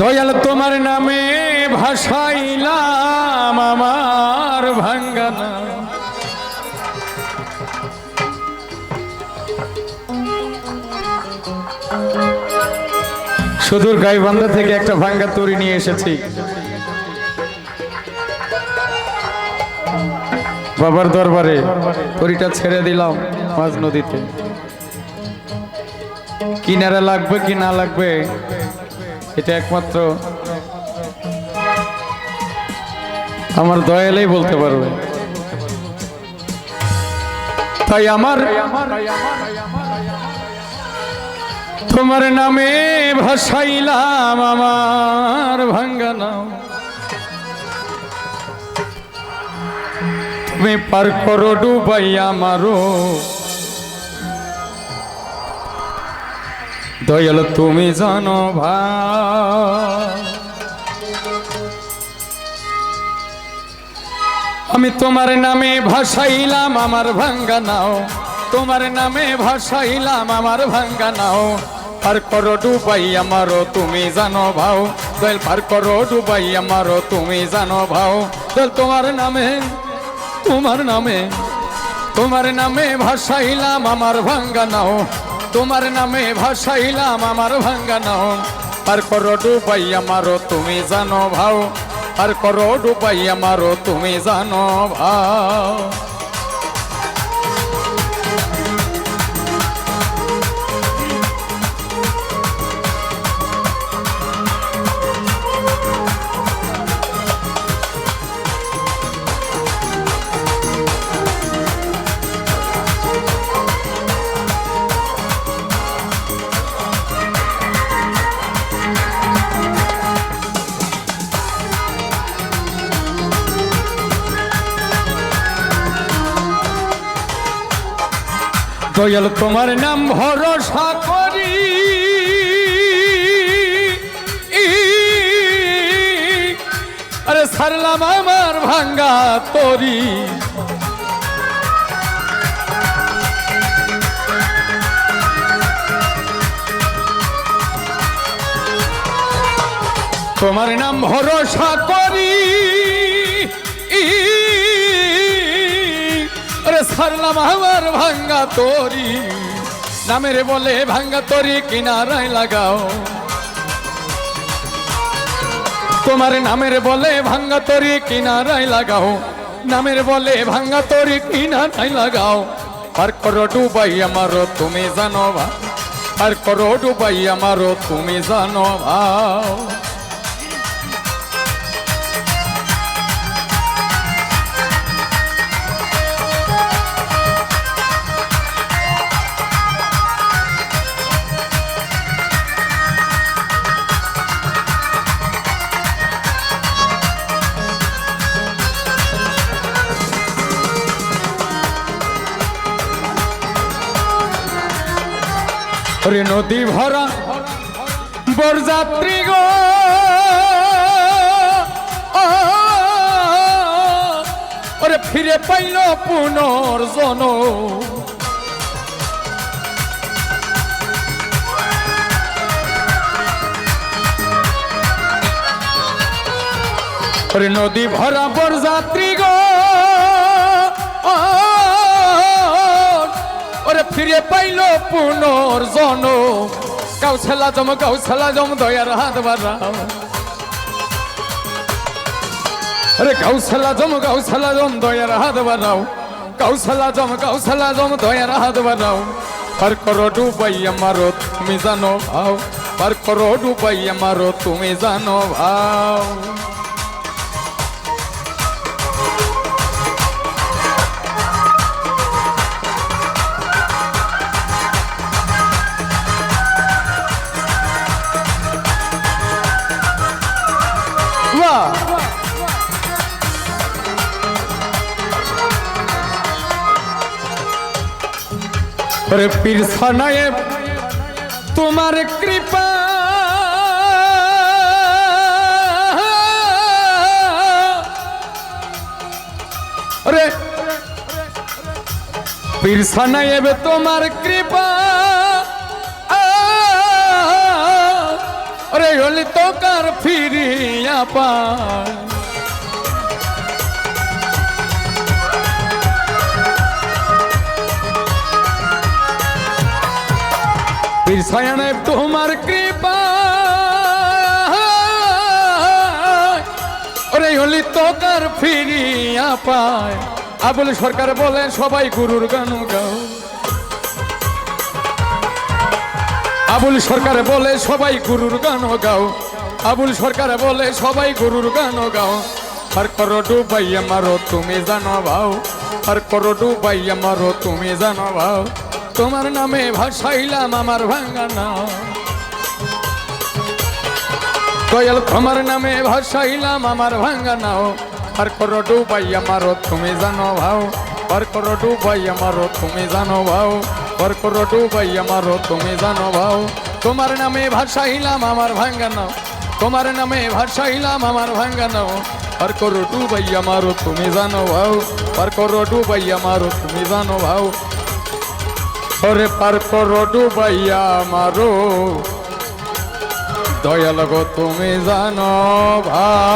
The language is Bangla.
দয়াল তোমার নামে ভাসাইলাম আমার ভাঙ্গানা সুদূর গাইবান্ধা থেকে একটা ভাঙ্গা তরি নিয়ে এসেছি। বাবার দরবারে তরিটা ছেড়ে দিলাম মাঝ নদীতে। কিনারা লাগবে কি না লাগবে এটা একমাত্র আমার দয়ালেই বলতে পারবে। তাই আমার তোমার নামে ভাসাইলাম আমার ভাঙ্গা নাও তুমি পার করো ডুবাই আমারও দয়াল, তুমি জানো আমি তোমার নামে ভাসাইলাম, আমার ভাঙ্গা নাও। তোমার নামে ভাসাইলাম, আমার ভাঙ্গা নাও। পার করো ডুবাই আমারও, তুমি জানো ভাও। দয়াল, পার করো ডুবাই আমারও, তুমি জানো ভাও। দয়াল, তোমার নামে তোমার নামে তোমার নামে ভাসাইলাম, আমার ভাঙ্গা নাও। তোমার নামে ভাসাইলাম আমার ভাঙ্গা নাও আর করো ডুবাই আমারও তুমি জানো ভাও। আর করো ডুবাই আমারও তুমি জানো ভাও। দয়াল তোমার নাম ভরসা করি। আরে সারলাম আমার ভাঙ্গা তরি। তোমার নাম ভরসা করি। আরে সারলাম আমার ভাঙ্গা তরি। নামের বলে ভাঙ্গা তরি কিনারায় লাগাও। তোমার নামের বলে ভাঙ্গা তরি কিনারায় লাগাও। নামের বলে ভাঙ্গা তরি কিনারায় লাগাও। আর করো ডুবাই আমারও তুমি জানো ভা আর করো ডুবাই আমারও তুমি জানো ভাও ওরে নদী ভরা বরযাত্রী গো। ওরে ফিরে পাইল পুনর্জন নদী ভরা বরযাত্রী গো। ফিরে পাইল পুনর্জন কাউছেলা জম কাউছেলা জম, দয়ার হাত বাড়াও আরে কাউছেলা জম কাউছেলা জম, দয়ার হাত বাড়াও। কাউছেলা জম কাউছেলা জম, দয়ার হাত বাড়াও। পার করো ডুবাই আমারও, তুমি জানো ভাও। পার করো ডুবাই আমারও, তুমি জানো ভাও। ওরে পীর সানায়েব, তোমার কৃপা। ওরে, পীর সানায়েব, তোমার কৃপা। ওরে, হলি তো কার ফিরিয়া পায় বিরসায়নে তোমার কৃপা ওরে হলি তো কার ফিরিয়া পায়। আবুল সরকার বলে সবাই গুরুর গান গাও। আবুল সরকার বলে, সবাই গুরুর গান গাও। আবুল সরকার বলে, সবাই গুরুর গান গাও। আর করো ডুবাইয়া মারো, তুমি জানো ভাও। আর করো ডুবাইয়া মারো, তুমি জানো ভাও। তোমার নামে ভাসাইলাম আমার ভাঙ্গা নাও দয়াল, তোমার নামে ভাসাইলাম আমার ভাঙ্গা নাও আর করো ডুবাইয়া মারো তুমি জানো ভাও। আর করো ডুবাইয়া মারো তুমি জানো ভাও। আর করো ডুবাইয়া মারো তুমি জানো ভাও। তোমার নামে ভাসাইলাম আমার ভাঙ্গা নাও তোমার নামে ভাসাইলাম আমার ভাঙ্গা নাও আর করো ডুবাইয়া মারো তুমি জানো ভাও। আর করো ডুবাইয়া মারো তুমি জানো ভাও। ওরে পার করো ডুবাইয়া মারো। দয়াল গো তুমি জানো ভাই।